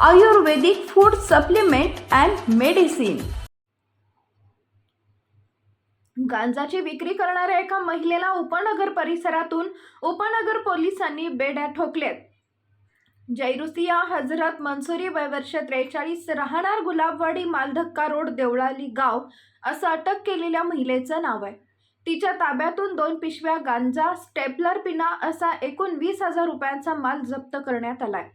Ayurvedic food supplement and medicine गांजाची विक्री करणाऱ्या एका महिलेला उपनगर परिसरातून उपनगर पोलिसांनी बेड्या ठोकल्यात. जैरुसिया हजरत मंसुरी वयवर्ष त्रेचाळीस राहणार गुलाबवाडी मालधक्का रोड देवळाली गाव असं अटक केलेल्या महिलेचं नाव आहे. तिच्या ताब्यातून दोन पिशव्या गांजा स्टेपलर पिना असा एकूण वीस हजार रुपयांचा माल जप्त करण्यात आलाय.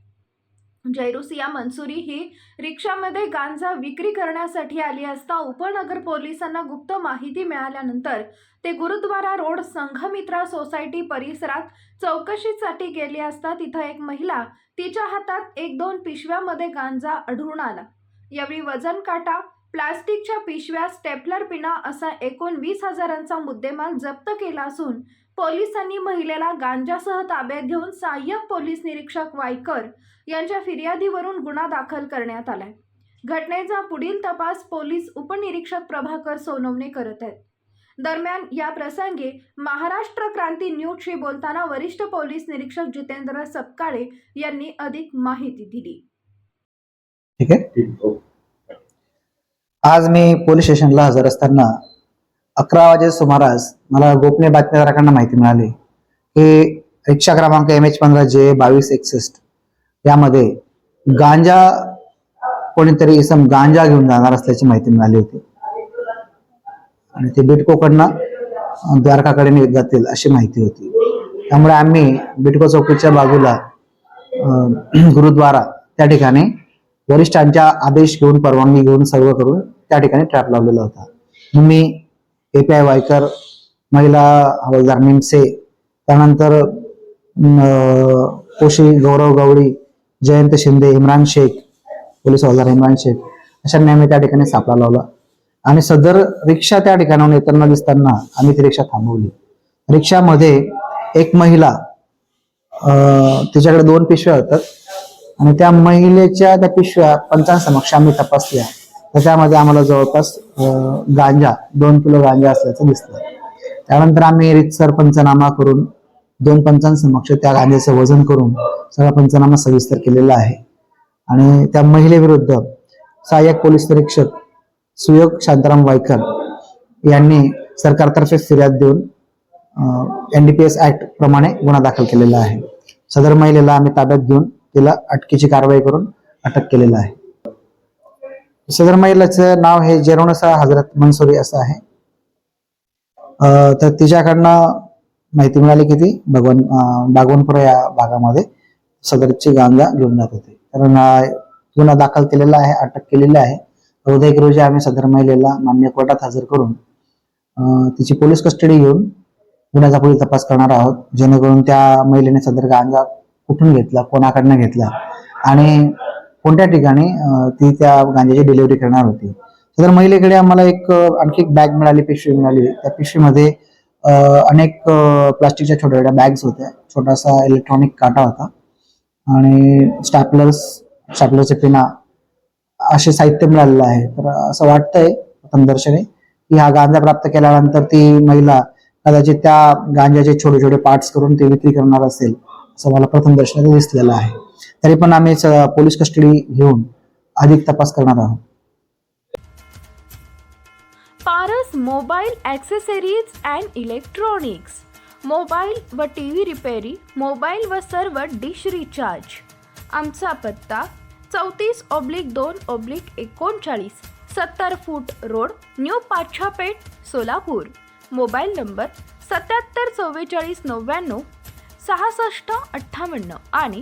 जैरुसिया मंसुरी ही रिक्षामध्ये गांजा विक्री करण्यासाठी आली असता उपनगर पोलिसांना गुप्त माहिती मिळाल्यानंतर ते गुरुद्वारा रोड संघमित्रा सोसायटी परिसरात चौकशीसाठी गेले असता तिथं एक महिला तिच्या हातात एक दोन पिशव्यामध्ये गांजा आढळून आला. यावेळी वजन काटा प्लास्टिकच्या पिशव्या स्टेपलर पिना असा एकूण वीस हजारांचा मुद्देमाल जप्त केला असून पोलिसांनी महिलेला गांजासह ताब्यात घेऊन सहाय्यक पोलीस निरीक्षक वायकर यांच्या फिर्यादीवरून गुन्हा दाखल करण्यात आलाय. घटनेचा पुढील तपास पोलीस उपनिरीक्षक प्रभाकर सोनवणे करत आहेत. दरम्यान या प्रसंगी महाराष्ट्र क्रांती न्यूजशी बोलताना वरिष्ठ पोलीस निरीक्षक जितेंद्र सपकाळे यांनी अधिक माहिती दिली. ठीक आहे. आज मी पोलीस स्टेशनला हजर असताना अकरा वाजे सुमारास मला गोपनीय बातमीदाराकडनं माहिती मिळाली की रिक्षा क्रमांक एम एच पंधरा जे बावीस एकसष्ट यामध्ये गांजा कोणीतरी इसम गांजा घेऊन जाणार असल्याची माहिती मिळाली होती. आणि ते बिटकोकडनं द्वारकाकडे जातील अशी माहिती होती. त्यामुळे आम्ही बिटको चौकीच्या बाजूला अं, गुरुद्वारा त्या ठिकाणी वरिष्ठांच्या आदेश घेऊन परवानगी घेऊन सर्व करून त्या ठिकाणी ट्रॅप लावलेला होता. मी ए पी आय वायकर महिला हवालदार निमसे त्यानंतर कोशी गौरव गवळी जयंत शिंदे इम्रान शेख पोलीस हवालदार इम्रान शेख अशांनी नेहमी त्या ठिकाणी सापळा लावला. आणि सदर रिक्षा त्या ठिकाणाहून येताना दिसताना आम्ही ती रिक्षा थांबवली. रिक्षामध्ये एक महिला तिच्याकडे दोन पिशव्या होतात आणि त्या महिलेच्या त्या पिशव्या पंचांसमक्ष आम्ही तपासल्या. त्याच्यामध्ये आम्हाला जवळपास गांजा दोन किलो गांजा असल्याचं दिसलं त्यानंतर आम्ही रितसर पंचनामा करून दोन पंचांसमक्ष त्या गांजाचं वजन करून सगळा पंचनामा सविस्तर केलेला आहे. आणि त्या महिलेविरुद्ध सहाय्यक पोलीस निरीक्षक सुयोग शांताराम वायकर यांनी सरकारतर्फे फिर्याद देऊन एनडीपीएस ऍक्ट प्रमाणे गुन्हा दाखल केलेला आहे. सदर महिलेला आम्ही ताब्यात घेऊन तिला अटकेची कारवाई करून अटक केलेलं आहे. सदर महिलेचं नाव हे जेरोनसा हजरत मनसुरी असं आहे. तर तिच्याकडनं माहिती मिळाली की ती भगवान अं, या भागामध्ये सदरची गांजा घेऊन जात होते. तर गुन्हा दाखल केलेला आहे अटक केलेली आहे. चौदा एक रोजी आम्ही सदर महिलेला मान्य कोर्टात हजर करून तिची पोलीस कस्टडी घेऊन गुन्ह्याचा पुढील तपास करणार आहोत. जेणेकरून त्या महिलेने सदर गांजा कुठून घेतला कोणाकडनं घेतला? आणि कोणत्या ठिकाणी ती त्या गांजाची डिलिव्हरी करणार होती. तर महिलेकडे आम्हाला एक आणखी एक बॅग मिळाली पिशवी मिळाली. त्या पिशवीमध्ये अनेक प्लास्टिकच्या छोट्या छोट्या बॅग्स होत्या. छोटासा इलेक्ट्रॉनिक काटा होता. आणि स्टॅपलर्स स्टॅपलरचे पिना असे साहित्य मिळालेलं आहे. तर असं वाटतंय प्रथमदर्शनी की हा गांजा प्राप्त केल्यानंतर ती महिला कदाचित त्या गांजाचे छोटे छोटे पार्ट्स करून ते विक्री करणार असेल असं मला प्रथमदर्शनी दिसलेलं आहे. तरी पण आम्ही पोलीस कस्टडी घेऊन अधिक तपास करणार आहोत. Paras mobile accessories and electronics. Mobile व टी व्ही रिपेरी मोबाईल व सर्व डिश रिचार्ज. आमचा पत्ता चौतीस ऑब्लिक दोन ऑब्लिक एकोणचाळीस सत्तर feet road new Pachhapeth Solapur. Mobile number सत्याहत्तर चव्वेचाळीस नव्याण्णव सहासष्ट अठ्ठावन्न आणि